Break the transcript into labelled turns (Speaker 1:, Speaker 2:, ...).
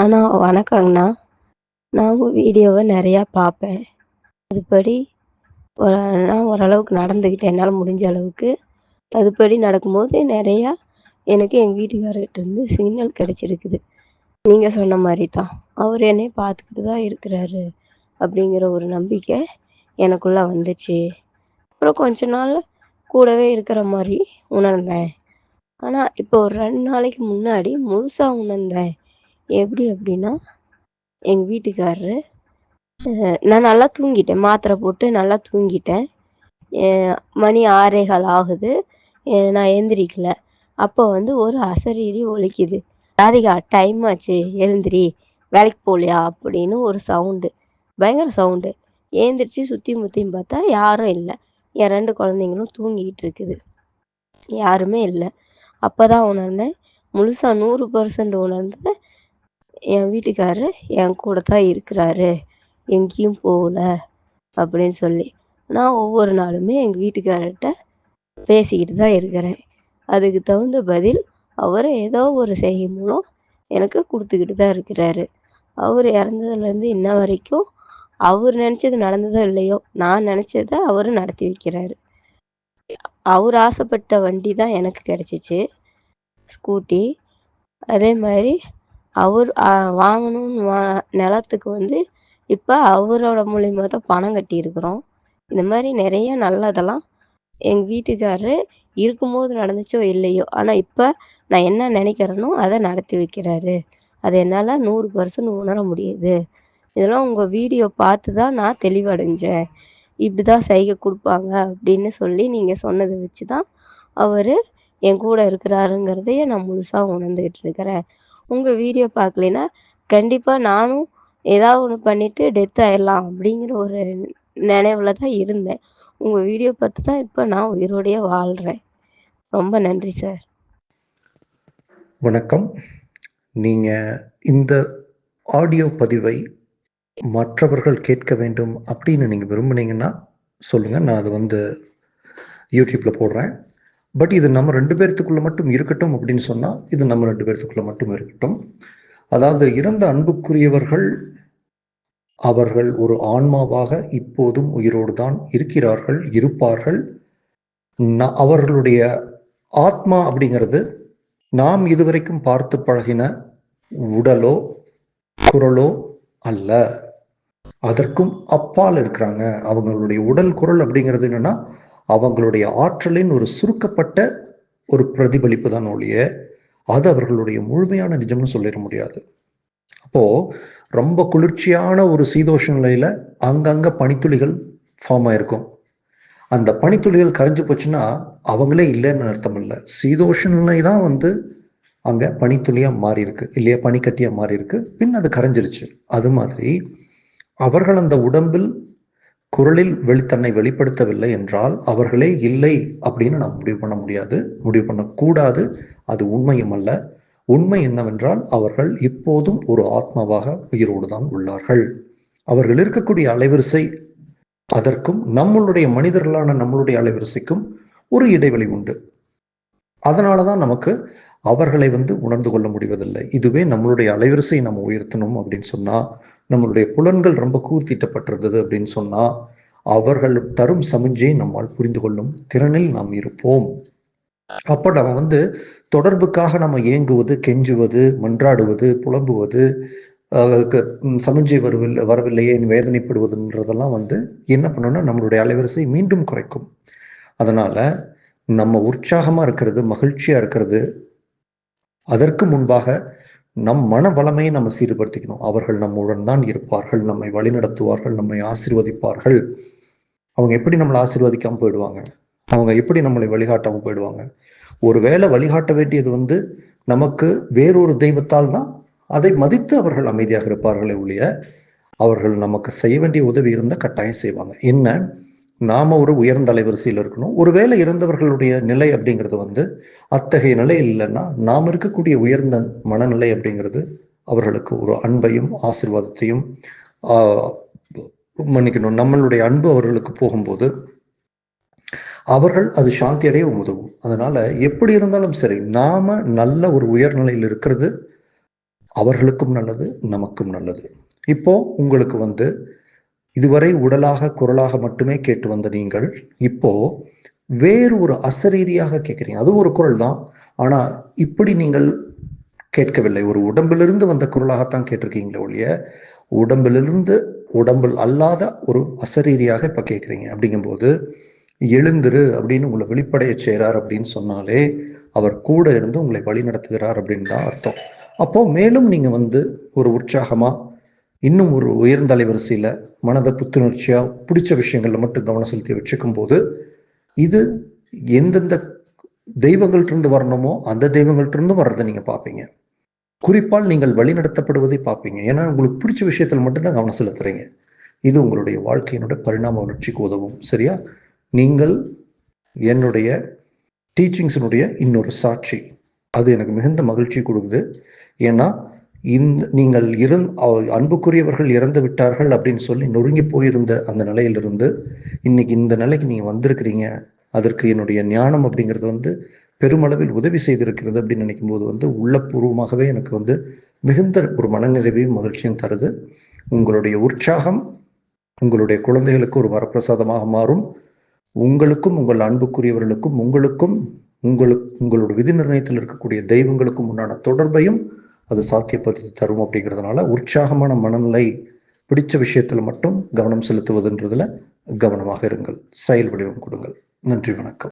Speaker 1: அண்ணா வணக்கங்கண்ணா. நான் வீடியோவை நிறையா பார்ப்பேன். அதுபடி ஒரு நான் ஓரளவுக்கு நடந்துக்கிட்டேன் என்னால் முடிஞ்ச அளவுக்கு. அதுபடி நடக்கும்போது நிறையா எனக்கு எங்கள் வீட்டுக்காரர்கிட்டருந்து சிக்னல் கிடச்சிருக்குது நீங்கள் சொன்ன மாதிரி தான். அவர் என்னை பார்த்துக்கிட்டு தான் இருக்கிறாரு. அப்படிங்கிற ஒரு நம்பிக்கை எனக்குள்ளே வந்துச்சு. அப்புறம் கொஞ்ச நாள் கூடவே இருக்கிற மாதிரி உணர்ந்தேன். ஆனால் இப்போ ஒரு ரெண்டு நாளைக்கு முன்னாடி முழுசாக உணர்ந்தேன். எப்படி அப்படின்னா, எங்க வீட்டுக்காரரு நான் நல்லா தூங்கிட்டேன். மாத்திரை போட்டு நல்லா தூங்கிட்டேன். மணி மணி 6:15 ஆகுது. நான் எந்திரிக்கல. அப்போ வந்து ஒரு அசரீரி ஒழிக்குது "ராதிகா டைம் ஆச்சு எழுந்திரி. வேலைக்கு போகலையா அப்படின்னு ஒரு சவுண்டு. பயங்கர சவுண்டு. ஏந்திரிச்சு சுற்றி முத்தியும் பார்த்தா யாரும் இல்லை என் ரெண்டு குழந்தைங்களும் தூங்கிட்டு இருக்குது. யாருமே அப்போ தான் உணர்ந்தேன். முழுசா 100% உணர்ந்தேன். என் வீட்டுக்காரர் என் கூட தான் இருக்கிறாரு. எங்கேயும் போகல அப்படின்னு சொல்லி. நான் ஒவ்வொரு நாளுமே எங்கள் வீட்டுக்காரர்கிட்ட பேசிக்கிட்டு தான் இருக்கிறேன். அதுக்கு தகுந்த பதில் அவர் ஏதோ ஒரு செய்கை மூலம் எனக்கு கொடுத்துக்கிட்டு தான் இருக்கிறாரு. அவர் இறந்ததுலேருந்து இன்ன வரைக்கும் அவர் நினச்சது நடந்ததோ இல்லையோ, நான் நினச்சத அவர் நடத்தி வைக்கிறாரு. அவர் ஆசைப்பட்ட வண்டி தான் எனக்கு கிடச்சிச்சு ஸ்கூட்டி. அதே மாதிரி அவர் வாங்கணும்னு வா நிலத்துக்கு வந்து இப்போ அவரோட மூலியமாக தான் பணம் கட்டியிருக்கிறோம். இந்த மாதிரி நிறைய நல்லதெல்லாம் எங்கள் வீட்டுக்காரரு இருக்கும்போது நடந்துச்சோ இல்லையோ, ஆனால் இப்போ நான் என்ன நினைக்கிறேனோ அதை நடத்தி வைக்கிறாரு. அது என்னால் நூறு பர்சன்ட் உணர முடியுது. இதெல்லாம் உங்கள் வீடியோ பார்த்து தான் நான் தெளிவடைஞ்சேன். இப்படி தான் செய்கை கொடுப்பாங்க அப்படின்னு சொல்லி நீங்கள் சொன்னதை வச்சு தான் அவர் என் கூட இருக்கிறாருங்கிறதையே நான் முழுசாக உணர்ந்துக்கிட்டு இருக்கிறேன். உங்கள் வீடியோ பார்க்கலைன்னா, கண்டிப்பாக நானும் ஏதாவது ஒன்று பண்ணிவிட்டு டெத் ஆயிரலாம் அப்படிங்கிற ஒரு நினைவில் தான் இருந்தேன். உங்கள் வீடியோ பார்த்து தான் இப்போ நான் உயிரோடைய வாழ்கிறேன் ரொம்ப நன்றி சார்.
Speaker 2: வணக்கம். நீங்கள் இந்த ஆடியோ பதிவை மற்றவர்கள் கேட்க வேண்டும் அப்படின்னு நீங்கள் விரும்புனீங்கன்னா, சொல்லுங்கள் நான் அதை வந்து யூடியூப்பில் போடுறேன். பட் இது நம்ம ரெண்டு பேர்த்துக்குள்ள மட்டும் இருக்கட்டும் அப்படின்னு சொன்னா, இது நம்ம ரெண்டு பேர்த்துக்குள்ள மட்டும் இருக்கட்டும். அதாவது இறந்த அன்புக்குரியவர்கள், அவர்கள் ஒரு ஆன்மாவாக இப்போதும் உயிரோடு தான் இருக்கிறார்கள், இருப்பார்கள். அவர்களுடைய ஆத்மா அப்படிங்கிறது, நாம் இதுவரைக்கும் பார்த்து பழகின உடலோ, குரலோ அல்ல. அதற்கும் அப்பால் இருக்கிறாங்க. அவங்களுடைய உடல், குரல் அப்படிங்கிறது என்னன்னா, அவங்களுடைய ஆற்றலின் ஒரு சுருக்கப்பட்ட ஒரு பிரதிபலிப்பு தான் ஒழிய, அது அவர்களுடைய முழுமையான நிஜம்னு சொல்லிட முடியாது. அப்போ ரொம்ப குளிர்ச்சியான ஒரு சீதோஷ நிலையில அங்கங்க பனித்துளிகள் ஃபார்ம் ஆயிருக்கும். அந்த பனித்துளிகள் கரைஞ்சு போச்சுன்னா, அவங்களே இல்லைன்னு அர்த்தம் இல்லை சீதோஷ நிலை தான் வந்து அங்க பனித்துளியா மாறியிருக்கு. இல்லையா? பனிக்கட்டியா மாறியிருக்கு. பின் அது கரைஞ்சிருச்சு. அது மாதிரி அவர்கள் அந்த உடம்பில், குரலில் வெளி தன்னை வெளிப்படுத்தவில்லை என்றால், அவர்களே இல்லை அப்படின்னு நாம் முடிவு பண்ண முடியாது. முடிவு பண்ணக்கூடாது. அது உண்மையும் அல்ல. உண்மை என்னவென்றால், அவர்கள் இப்போதும் ஒரு ஆத்மாவாக உயிரோடு தான் உள்ளார்கள். அவர்கள் இருக்கக்கூடிய அலைவரிசை அதற்கும் நம்மளுடைய மனிதர்களான நம்மளுடைய அலைவரிசைக்கும் ஒரு இடைவெளி உண்டு. அதனால தான் நமக்கு அவர்களை வந்து உணர்ந்து கொள்ள முடிவதில்லை. இதுவே நம்மளுடைய அலைவரிசை நம்ம உயர்த்தணும் அப்படின்னு சொன்னால் நம்மளுடைய புலன்கள் ரொம்ப கூர்த்திட்டப்பட்டிருந்தது அப்படின்னு சொன்னா, அவர்கள் தரும் சமிஞ்சையை நம்மால் புரிந்து கொள்ளும் திறனில் நாம் இருப்போம். அப்ப நம்ம வந்து தொடர்புக்காக நம்ம ஏங்குவது, கெஞ்சுவது, மன்றாடுவது, புலம்புவது, அ சமிஞ்சை வரவில்லை வரவில்லையே வேதனைப்படுவதுன்றதெல்லாம் வந்து என்ன பண்ணணும்னா நம்மளுடைய அலைவரிசை மீண்டும் குறைக்கும். அதனால நம்ம உற்சாகமாக இருக்கிறது, மகிழ்ச்சியாக இருக்கிறது, அதற்கு முன்பாக நம் மன வளமையை நம்ம சீர்படுத்திக்கணும். அவர்கள் நம்முடன் தான் இருப்பார்கள். நம்மை வழிநடத்துவார்கள். நம்மை ஆசீர்வதிப்பார்கள். அவங்க எப்படி நம்மளை ஆசீர்வதிக்காமல் போயிடுவாங்க? அவங்க எப்படி நம்மளை வழிகாட்டாமல் போயிடுவாங்க? ஒருவேளை வழிகாட்ட வேண்டியது வந்து நமக்கு வேறொரு தெய்வத்தால்னா, அதை மதித்து அவர்கள் அமைதியாக இருப்பார்களே ஒழிய, அவர்கள் நமக்கு செய்ய வேண்டிய உதவி இருந்தால் கட்டாயம் செய்வாங்க. என்ன? நாம ஒரு உயர்ந்த அலைவரிசையில் இருக்கணும். ஒருவேளை இறந்தவர்களுடைய நிலை அப்படிங்கிறது வந்து அத்தகைய நிலை இல்லைன்னா நாம் இருக்கக்கூடிய உயர்ந்த மனநிலை அப்படிங்கிறது அவர்களுக்கு ஒரு அன்பையும், ஆசிர்வாதத்தையும் மன்னிக்கணும். நம்மளுடைய அன்பு அவர்களுக்கு போகும்போது, அவர்கள் அது சாந்தி அடையவும் உதவும். அதனால எப்படி இருந்தாலும் சரி, நாம நல்ல ஒரு உயர்நிலையில் இருக்கிறது, அவர்களுக்கும் நல்லது நமக்கும் நல்லது இப்போ உங்களுக்கு வந்து இதுவரை உடலாக குரலாக மட்டுமே கேட்டு வந்த நீங்கள் இப்போ வேறு ஒரு அசரீரியாக கேட்குறீங்க. அது ஒரு குரல் தான். ஆனால் இப்படி நீங்கள் கேட்கவில்லை. ஒரு உடம்பிலிருந்து வந்த குரலாகத்தான் கேட்டிருக்கீங்களே ஒழிய உடம்பிலிருந்து உடம்பில் அல்லாத ஒரு அசரீரியாக இப்போ கேட்குறீங்க. அப்படிங்கும்போது எழுந்துரு அப்படின்னு உங்களை வெளிப்படைய செய்கிறார் அப்படின்னு சொன்னாலே அவர் கூட இருந்து உங்களை வழி நடத்துகிறார் அப்படின்னு தான் அர்த்தம். அப்போ மேலும் நீங்கள் வந்து ஒரு உற்சாகமாக இன்னும் ஒரு உயர்ந்த அலைவரிசையில் மனதை புத்துணர்ச்சியாக பிடிச்ச விஷயங்களில் மட்டும் கவனம் செலுத்தி வச்சுக்கும் போது இது எந்தெந்த தெய்வங்கள்ட்டிருந்து வரணுமோ அந்த தெய்வங்கள்ட்டிருந்து வர்றதை நீங்கள் பார்ப்பீங்க. குறிப்பால் நீங்கள் வழிநடத்தப்படுவதை பார்ப்பீங்க. ஏன்னா உங்களுக்கு பிடிச்ச விஷயத்தில் மட்டும்தான் கவனம் செலுத்துறீங்க. இது உங்களுடைய வாழ்க்கையினுடைய பரிணாம வளர்ச்சிக்கு உதவும். சரியா? நீங்கள் என்னுடைய டீச்சிங்ஸினுடைய இன்னொரு சாட்சி. அது எனக்கு மிகுந்த மகிழ்ச்சி கொடுக்குது. ஏன்னா இந்த நீங்கள் இருந் அன்புக்குரியவர்கள் இறந்து விட்டார்கள் அப்படின்னு சொல்லி நொறுங்கி போயிருந்த அந்த நிலையிலிருந்து இன்னைக்கு இந்த நிலைக்கு நீங்கள் வந்திருக்கிறீங்க. அதற்கு என்னுடைய ஞானம் அப்படிங்கிறது வந்து பெருமளவில் உதவி செய்திருக்கிறது அப்படின்னு நினைக்கும் போது வந்து உள்ளபூர்வமாகவே எனக்கு வந்து மிகுந்த ஒரு மனநிறைவையும் மகிழ்ச்சியும் தருது. உங்களுடைய உற்சாகம் உங்களுடைய குழந்தைகளுக்கு ஒரு வரப்பிரசாதமாக மாறும். உங்களுக்கும் உங்கள் அன்புக்குரியவர்களுக்கும் உங்களுக்கும் உங்களுக்கு உங்களோட விதி நிர்ணயத்தில் இருக்கக்கூடிய தெய்வங்களுக்கும் உண்டான தொடர்பையும் அது சாத்தியப்படுத்தி தரும் அப்படிங்கிறதுனால உற்சாகமான மனநிலை பிடிச்ச விஷயத்தில் மட்டும் கவனம் செலுத்துவதுன்றதுல கவனமாக இருங்கள். செயல் வடிவம் கொடுங்கள். நன்றி வணக்கம்.